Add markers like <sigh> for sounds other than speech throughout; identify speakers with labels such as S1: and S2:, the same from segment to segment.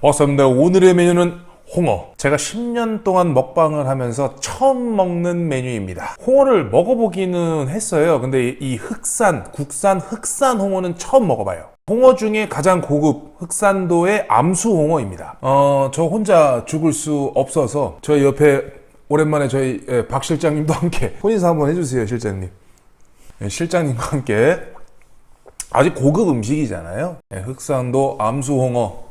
S1: 반갑습니다. 오늘의 메뉴는 홍어. 제가 10년 동안 먹방을 하면서 처음 먹는 메뉴입니다. 홍어를 먹어보기는 했어요. 근데 이 흑산, 국산 흑산 홍어는 처음 먹어봐요. 홍어 중에 가장 고급 흑산도의 암수 홍어입니다. 어, 저 혼자 죽을 수 없어서 저희 옆에 오랜만에 저희 예, 박 실장님도 함께 <laughs> 혼인사 한번 해주세요, 실장님. 예, 실장님과 함께 아주 고급 음식이잖아요. 예, 흑산도 암수홍어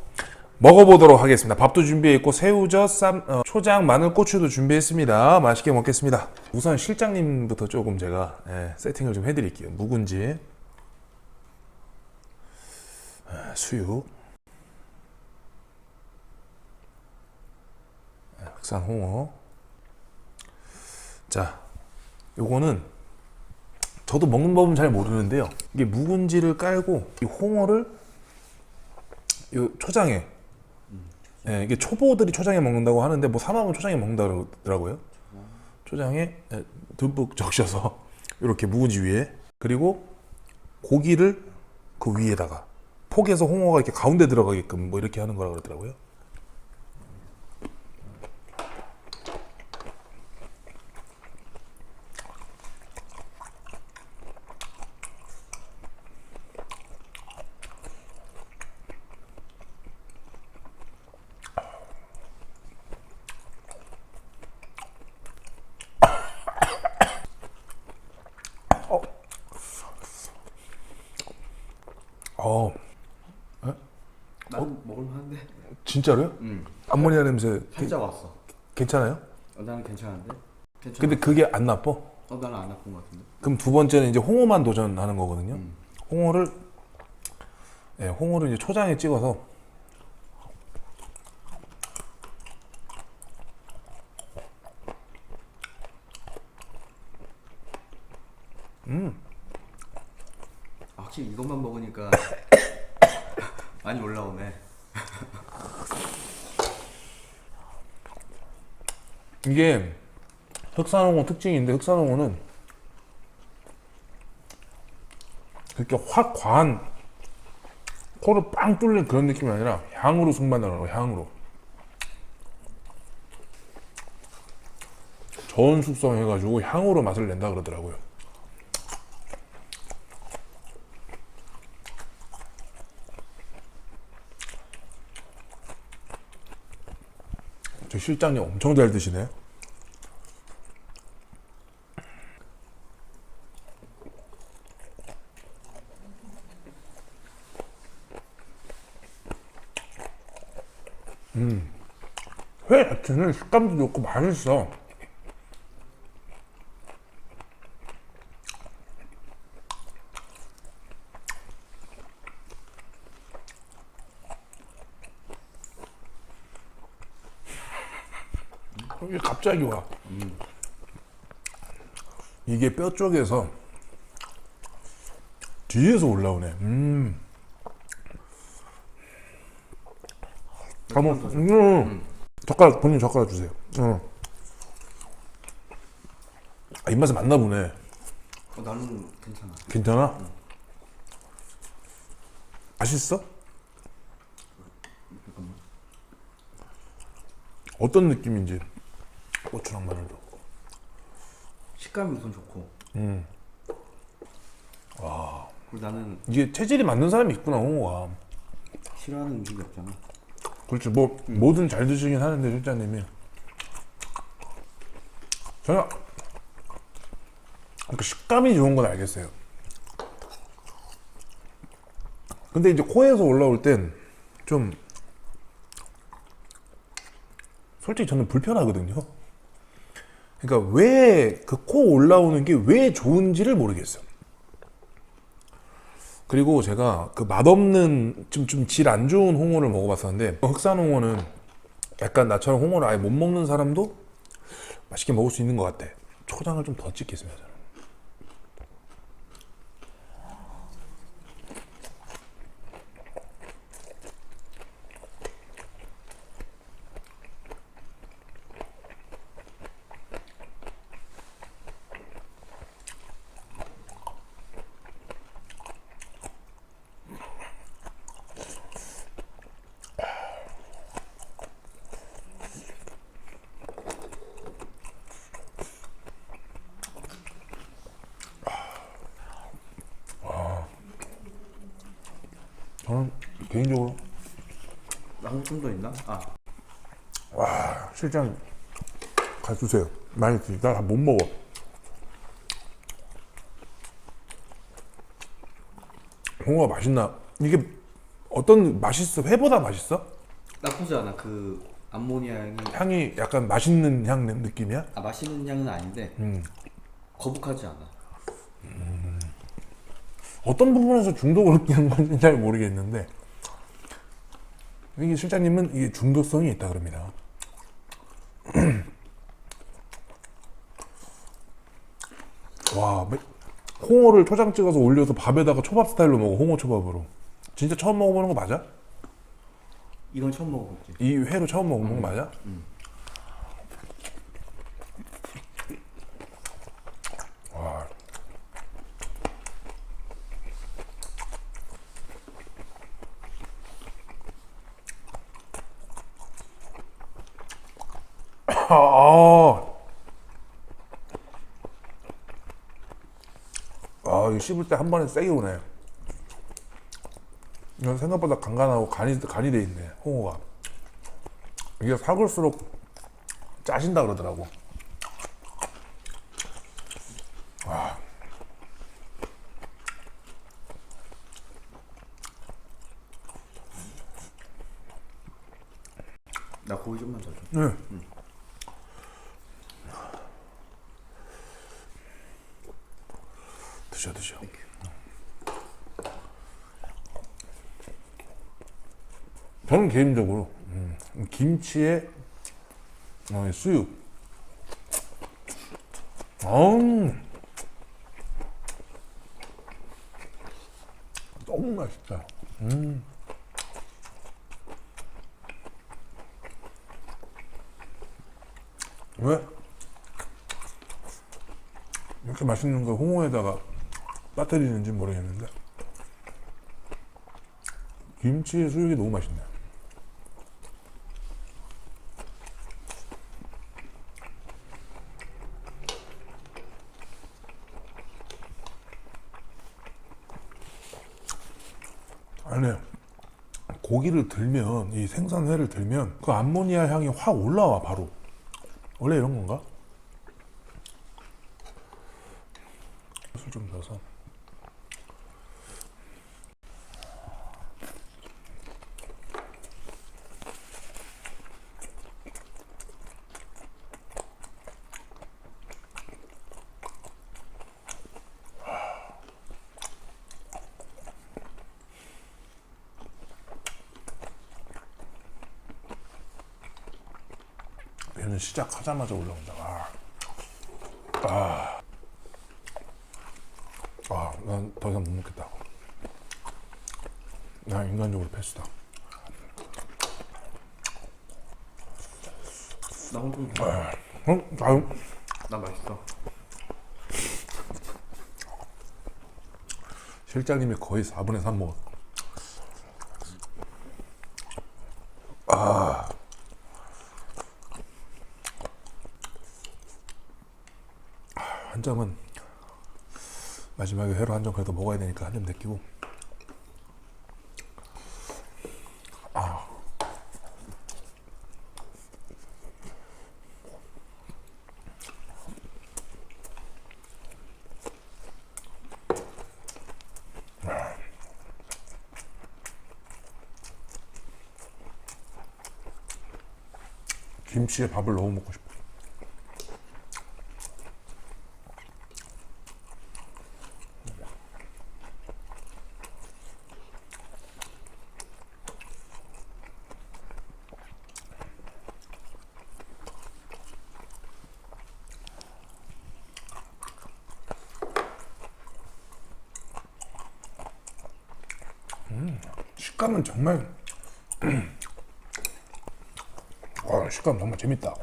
S1: 먹어보도록 하겠습니다. 밥도 준비했고 새우젓, 쌈, 어, 초장, 마늘, 고추도 준비했습니다. 맛있게 먹겠습니다. 우선 실장님부터 조금 제가 예, 세팅을 좀 해드릴게요. 묵은지, 아, 수육, 예, 흑산 홍어. 자, 요거는 저도 먹는 법은 잘 모르는데요. 이게 묵은지를 깔고 이 홍어를 요 초장에 예, 이게 초보들이 초장에 먹는다고 하는데 뭐 사람은 초장에 먹는다 그러더라고요. 초장에 예, 듬뿍 적셔서 <laughs> 이렇게 묵은지 위에 그리고 고기를 그 위에다가 폭에서 홍어가 이렇게 가운데 들어가게끔 뭐 이렇게 하는 거라 그러더라고요. 어,
S2: 난 먹을만한데
S1: 진짜로요?
S2: 응
S1: 암모니아 냄새
S2: 살짝 왔어
S1: 괜찮아요?
S2: 어, 나는 괜찮은데? 괜찮아
S1: 근데 그게 안 나빠?
S2: 어 나는 안 아픈 것 같은데
S1: 그럼 두 번째는 이제 홍어만 도전하는 거거든요.
S2: 음.
S1: 홍어를 예, 홍어를 이제 초장에 찍어서
S2: 아, 확실히 이것만 먹으니까 <coughs> 많이 올라오네 <laughs>
S1: 이게 흑산홍어 특징인데 흑산홍어는 그렇게 확 과한 코를 빵 뚫는 그런 느낌이 아니라 향으로 승만하는 향으로 저온 숙성 해가지고 향으로 맛을 낸다 그러더라고요. 저 실장님 엄청 잘 드시네. 회 자체는 식감도 좋고 맛있어. 이게 갑자기 와. 이게 뼈 쪽에서 뒤에서 올라오네. 음. 한번 음. 젓가락 본인 젓가락 주세요. 어. 아, 입맛에 맞나 보네.
S2: 어, 나는 괜찮아
S1: 괜찮아? 맛있어? 어떤 느낌인지 고추랑 마늘도.
S2: 식감이 우선 좋고
S1: 음.
S2: 그리고 나는
S1: 이게 체질이 맞는 사람이 있구나 홍어가.
S2: 싫어하는 음식이 없잖아
S1: 그렇지 뭐 뭐든 잘 드시긴 하는데 실장님이 저는 그 식감이 좋은 건 알겠어요. 근데 이제 코에서 올라올 땐 좀 솔직히 저는 불편하거든요. 그러니까 왜 그 코 올라오는 게 왜 좋은지를 모르겠어요. 그리고 제가 그 맛없는 좀 좀 질 안 좋은 홍어를 먹어봤었는데 흑산 홍어는 약간 나처럼 홍어를 아예 못 먹는 사람도 맛있게 먹을 수 있는 것 같아. 초장을 좀 더 찍겠습니다. 개인적으로
S2: 나 한국 좀더 있나? 아
S1: 와 실장 가 주세요. 많이 드시. 나못 먹어. 홍어가 맛있나? 이게 어떤 맛있어? 회보다 맛있어?
S2: 나쁘지 않아. 그 암모니아 향이
S1: 향이 약간 맛있는 향 느낌이야?
S2: 아 맛있는 향은 아닌데
S1: 음.
S2: 거북하지 않아.
S1: 어떤 부분에서 중독을 느끼는 건지 잘 모르겠는데 이게 실장님은 이게 중독성이 있다 그럽니다. <clears throat> 와, 매- 홍어를 초장 찍어서 올려서 밥에다가 초밥 스타일로 먹어 홍어 초밥으로. 진짜 처음 먹어보는 거 맞아?
S2: 이건 처음 먹어볼게.
S1: 이 회로 처음 먹는 거 맞아? 와. 아, 아, 이거 씹을 때 한 번에 세게 오네. 이건 생각보다 간간하고 간이 간이 돼 있네 홍어가. 이게 사글수록 짜신다 그러더라고.
S2: 나 고기 좀만 더 줘.
S1: 네. 드셔 드셔. 저는 개인적으로 음, 김치에 어, 수육. 어우, 너무 맛있다. 음. 왜? 이렇게 맛있는 걸 홍어에다가 빠뜨리는지 모르겠는데 김치 수육이 너무 맛있네. 아니 고기를 들면 이 생선회를 들면 그 암모니아 향이 확 올라와 바로. 원래 이런 건가? 술 좀 넣어서 얘는 시작하자마자 올라온다. 아, 아, 아, 난 더 이상 못 먹겠다. 나 인간적으로 패스다.
S2: 나좀 더.
S1: 어? 아유,
S2: 나 맛있어.
S1: 실장님이 거의 4분의 3 먹었어. 한 점은 마지막에 회로 한 점 그래도 먹어야 되니까 한 점 내끼고. 아. 김치에 밥을 너무 먹고 싶어. 음, 식감은 정말 <clears throat> 와, 식감 정말 재밌다.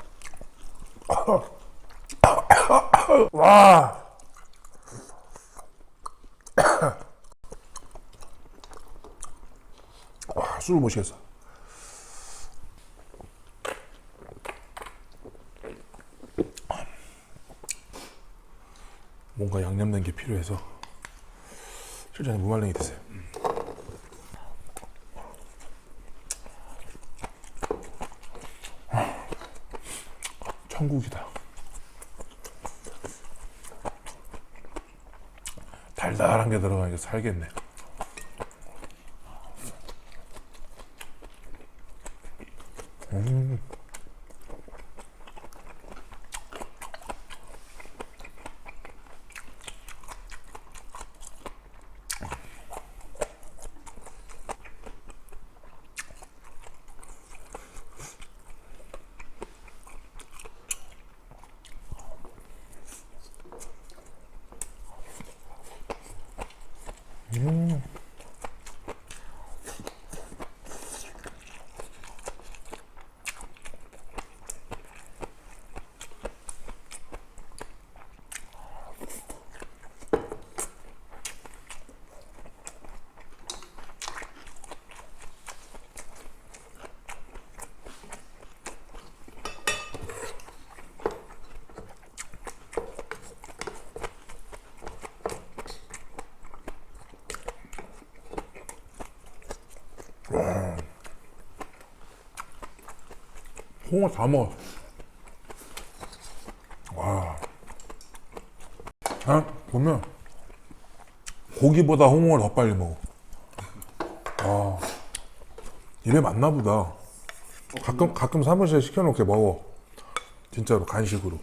S1: <clears throat> 와. <clears throat> 와, 술을 못 쉬겠어. 뭔가 양념된 게 필요해서 실장님 무말랭이 드세요. 천국이다. 달달한 게 들어가니까 살겠네. 홍어 다 먹어. 와. 아, 보면 고기보다 홍어를 더 빨리 먹어. 와. 입에 맞나 보다. 가끔 가끔 사무실에 시켜놓게 먹어. 진짜로 간식으로.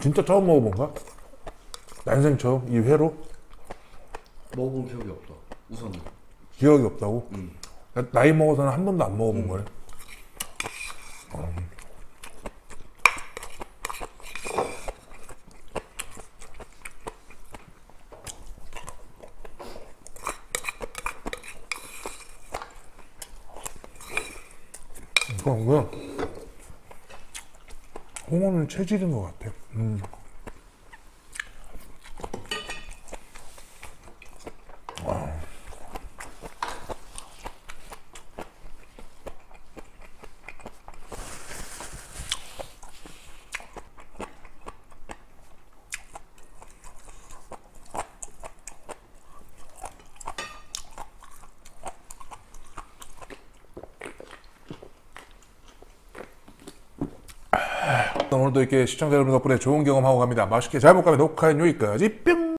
S1: 진짜 처음 먹어본 거야? 난생 처음 이 회로
S2: 먹어본 기억이 없다. 우선은.
S1: 기억이 없다고?
S2: 음.
S1: 나- 나이 먹어서는 한 번도 안 먹어본 거네. 이건 그냥 홍어는 체질인 것 같아. 음. 오늘도 이렇게 시청자 여러분 덕분에 좋은 경험하고 갑니다. 맛있게 잘 먹가며 녹화는 여기까지 뿅!